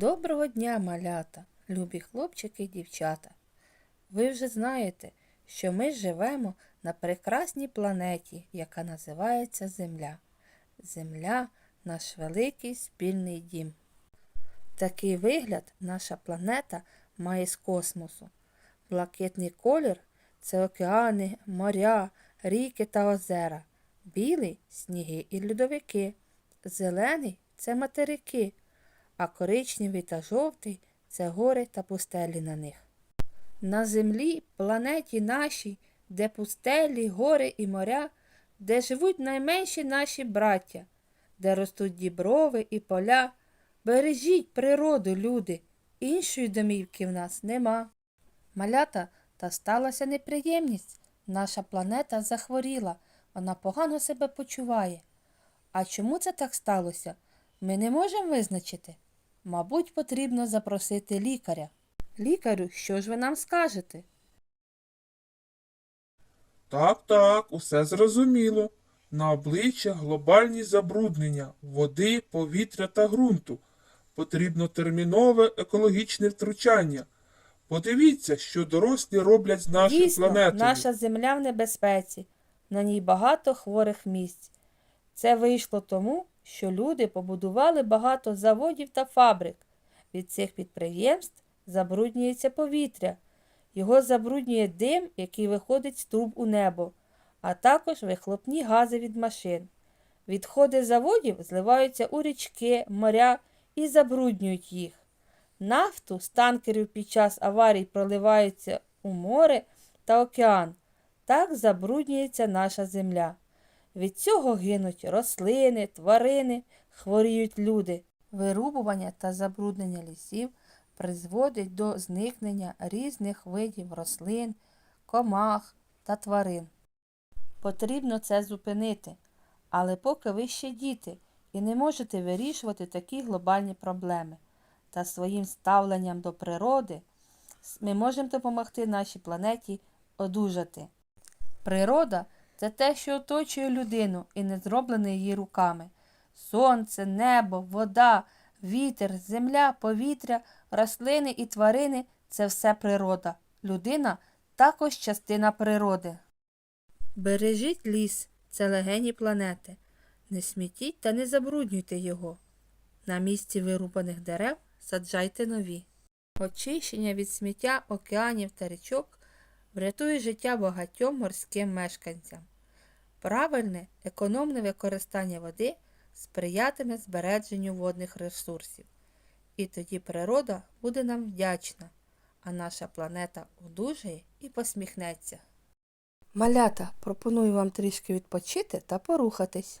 Доброго дня, малята, любі хлопчики і дівчата. Ви вже знаєте, що ми живемо на прекрасній планеті, яка називається Земля. Земля наш великий спільний дім. Такий вигляд наша планета має з космосу. Блакитний колір це океани, моря, ріки та озера. Білий сніги і льодовики. Зелений це материки, а коричневий та жовтий це гори та пустелі на них. На землі, планеті нашій, де пустелі, гори і моря, де живуть найменші наші браття, де ростуть діброви і поля. Бережіть природу, люди, іншої домівки в нас нема. Малята, та сталася неприємність. Наша планета захворіла, вона погано себе почуває. А чому це так сталося? Ми не можемо визначити. Мабуть, потрібно запросити лікаря. Лікарю, що ж ви нам скажете? Так, так, усе зрозуміло. На обличчя глобальні забруднення води, повітря та ґрунту. Потрібно термінове екологічне втручання. Подивіться, що дорослі роблять з нашою Дійсно, планетою. наша земля в небезпеці, на ній багато хворих місць. Це вийшло тому, що люди побудували багато заводів та фабрик. Від цих підприємств забруднюється повітря. Його забруднює дим, який виходить з труб у небо, а також вихлопні гази від машин. Відходи заводів зливаються у річки, моря і забруднюють їх. Нафту з танкерів під час аварій проливаються у море та океан. Так забруднюється наша земля. Від цього гинуть рослини, тварини, хворіють люди. Вирубування та забруднення лісів призводить до зникнення різних видів рослин, комах та тварин. Потрібно це зупинити, але поки ви ще діти і не можете вирішувати такі глобальні проблеми та своїм ставленням до природи, ми можемо допомогти нашій планеті одужати. Природа це те, що оточує людину і не зроблене її руками. Сонце, небо, вода, вітер, земля, повітря, рослини і тварини це все природа. Людина також частина природи. Бережіть ліс, це легені планети. Не смітіть та не забруднюйте його. На місці вирубаних дерев саджайте нові. Очищення від сміття океанів та річок врятує життя багатьом морським мешканцям. Правильне, економне використання води сприятиме збереженню водних ресурсів. І тоді природа буде нам вдячна, а наша планета одужає і посміхнеться. Малята, пропоную вам трішки відпочити та порухатись.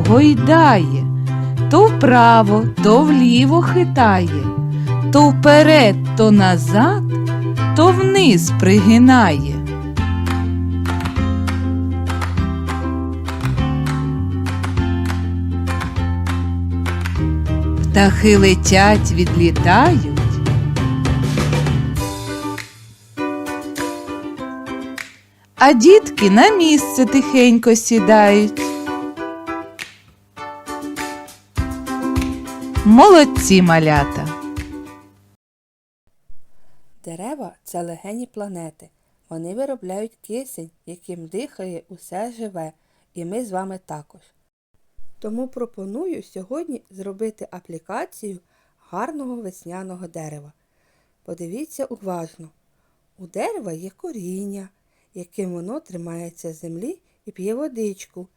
гойдає, то вправо, то вліво хитає, то вперед, то назад, то вниз пригинає. Птахи летять, відлітають. а дітки на місце тихенько сідають. Молодці малята. Дерева це легені планети. Вони виробляють кисень, яким дихає усе живе, і ми з вами також. Тому пропоную сьогодні зробити аплікацію гарного весняного дерева. Подивіться уважно. У дерева є коріння, яким воно тримається землі і п'є водичку.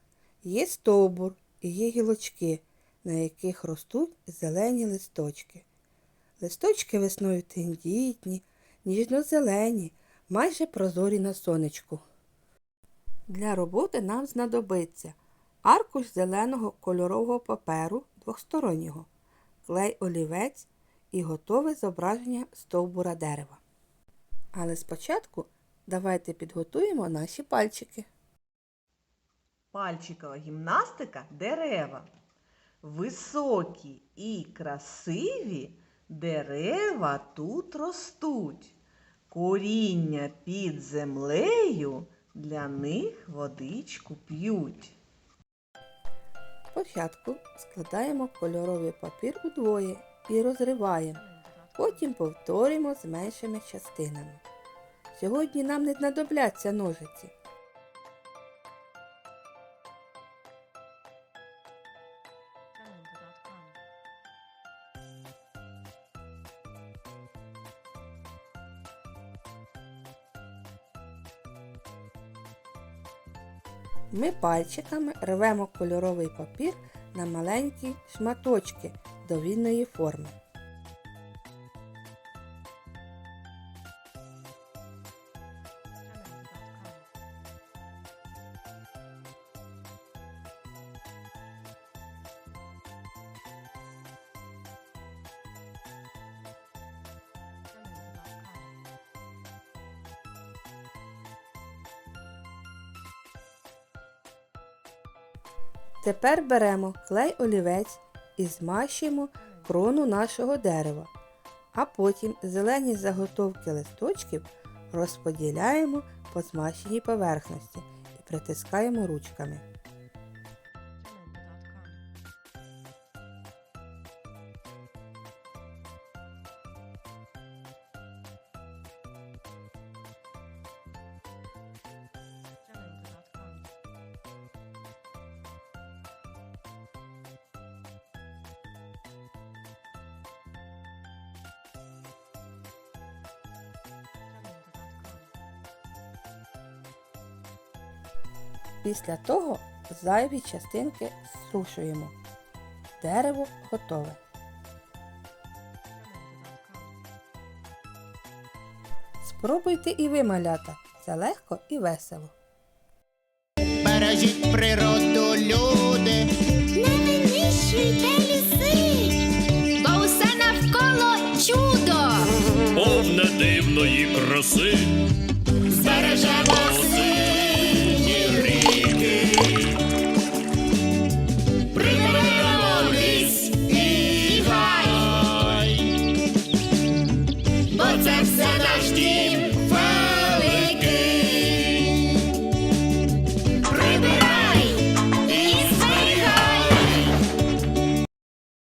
Є стовбур і є гілочки, на яких ростуть зелені листочки. Листочки весною тендітні, ніжно-зелені, майже прозорі на сонечку. Для роботи нам знадобиться аркуш зеленого кольорового паперу двохстороннього, клей олівець і готове зображення стовбура дерева. Але спочатку давайте підготуємо наші пальчики. Пальчикова гімнастика дерева. Високі і красиві дерева тут ростуть. Коріння під землею для них водичку п'ють. Спочатку складаємо кольоровий папір удвоє і розриваємо. Потім повторюємо з меншими частинами. Сьогодні нам не знадобляться ножиці. Ми пальчиками рвемо кольоровий папір на маленькі шматочки довільної форми. Тепер беремо клей олівець і змащуємо крону нашого дерева, а потім зелені заготовки листочків розподіляємо по змащеній поверхності і притискаємо ручками. Після того зайві частинки струшуємо. Дерево готове. Спробуйте і ви малята. Це легко і весело. Бережіть природу, люди, Не винищуйте ліси, бо усе навколо чудо. повне дивної краси, Збережемо